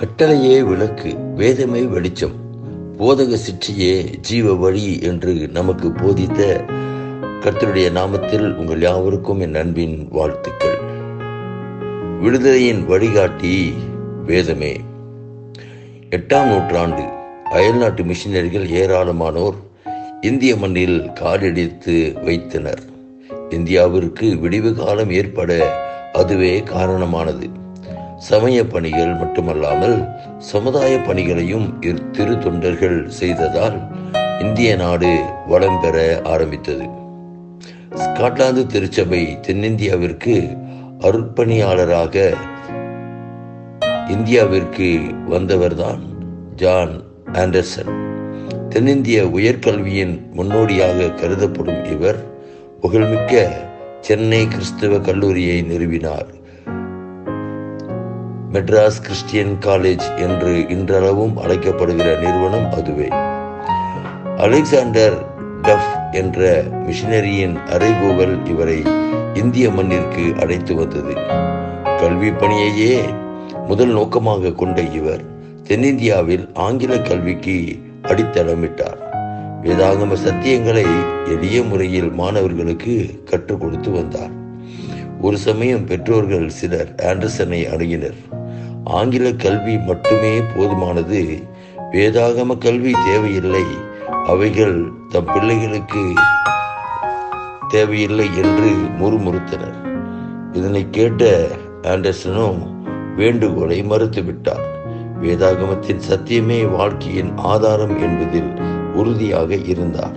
கட்டளையே விளக்கு வேதமே வெளிச்சம். போதக சிற்றியே ஜீவ வழி என்று நமக்கு போதித்த கர்த்தருடைய நாமத்தில் உங்கள் யாவருக்கும் என் அன்பின் வாழ்த்துக்கள். விடுதலையின் வழிகாட்டி வேதமே. எட்டாம் நூற்றாண்டு அயல்நாட்டு மிஷினரிகள் ஏராளமானோர் இந்திய மண்ணில் காலெடுத்து வைத்தனர். இந்தியாவிற்கு விடிவு காலம் ஏற்பட அதுவே காரணமானது. சமய பணிகள் மட்டுமல்லாமல் சமுதாய பணிகளையும் திரு தொண்டர்கள் செய்ததால் இந்திய நாடு வளம் பெற ஆரம்பித்தது. ஸ்காட்லாந்து திருச்சபை தென்னிந்தியாவிற்கு அருட்பணியாளராக இந்தியாவிற்கு வந்தவர்தான் ஜான் ஆண்டர்சன். தென்னிந்திய உயர்கல்வியின் முன்னோடியாக கருதப்படும் இவர் புகழ்மிக்க சென்னை கிறிஸ்தவ கல்லூரியை நிறுவினார். மெட்ராஸ் கிறிஸ்டியன் காலேஜ் என்று இன்றளவும் அழைக்கப்படுகிற நிறுவனம் அதுவே. அலெக்சாண்டர் டஃப் என்ற மிஷினரியின் அறைகூவல் இவரை இந்திய மண்ணிற்கு அழைத்து வந்தது. கல்வி பணியையே முதல் நோக்கமாக கொண்ட இவர் தென்னிந்தியாவில் ஆங்கில கல்விக்கு அடித்தளமிட்டார். வேதாகம சத்தியங்களை எளிய முறையில் மாணவர்களுக்கு கற்றுக் கொடுத்து வந்தார். ஒரு சமயம் பெற்றோர்கள் சிலர் ஆண்டர்சனை அணுகினர். ஆங்கில கல்வி மட்டுமே போதுமானது. வேதாகம கல்வி தேவையில்லை. அவைகள் தம் பிள்ளைகளுக்கு தேவையில்லை என்று முறுமுறுத்தனர். இதனை கேட்ட ஆண்டர்சனும் வேண்டுகோளை மறுத்துவிட்டார். வேதாகமத்தின் சத்தியமே வாழ்க்கையின் ஆதாரம் என்பதில் உறுதியாக இருந்தார்.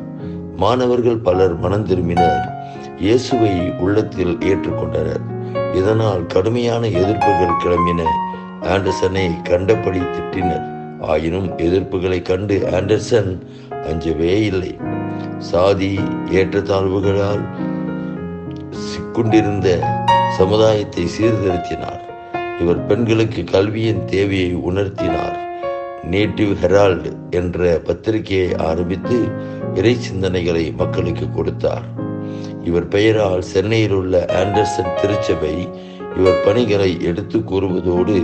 மாணவர்கள் பலர் மனம் திரும்பினர். இயேசுவை உள்ளத்தில் ஏற்றுக்கொண்டனர். இதனால் கடுமையான எதிர்ப்புகள் கிளம்பின. ஆண்டர்சனை கண்டபடி திட்டினர். ஆயினும் எதிர்ப்புகளை கண்டு ஆண்டர்சன் அஞ்சவே இல்லை. சாதி ஏற்றத்தாழ்வுகளால் சிக்குண்டிருந்த சமுதாயத்தை சீர்திருத்தினார். இவர் பெண்களுக்கு கல்வியின் தேவையை உணர்த்தினார். நேட்டிவ் ஹெரால்டு என்ற பத்திரிகையை ஆரம்பித்து இறை சிந்தனைகளை மக்களுக்கு கொடுத்தார். இவர் பெயரால் சென்னையில் உள்ள ஆண்டர்சன் திருச்சபை இவர் பணிகளை எடுத்து கூறுவதோடு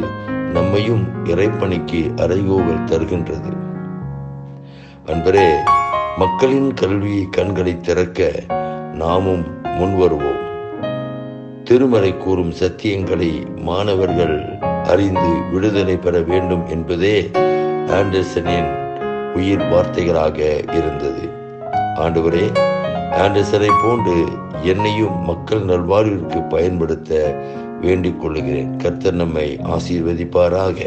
நம்மையும் இறைப்பணிக்கு அறைகோவல் தருகின்றது. அன்பரே மக்களின் கல்வி கண்களை திறக்க நாமும் முன்வருவோம் திருமறை கூறும் சத்தியங்களை மாணவர்கள் அறிந்து விடுதலை பெற வேண்டும் என்பதே ஆண்டர்சனின் உயிர் வார்த்தைகளாக இருந்தது. ஆண்டவரே ஆண்டர்சனை போன்று என்னையும் மக்கள் நல்வாழ்விற்கு பயன்படுத்த வேண்டிக் கொள்கிறேன் கர்த்தர் நம்மை ஆசீர்வதிப்பாராக.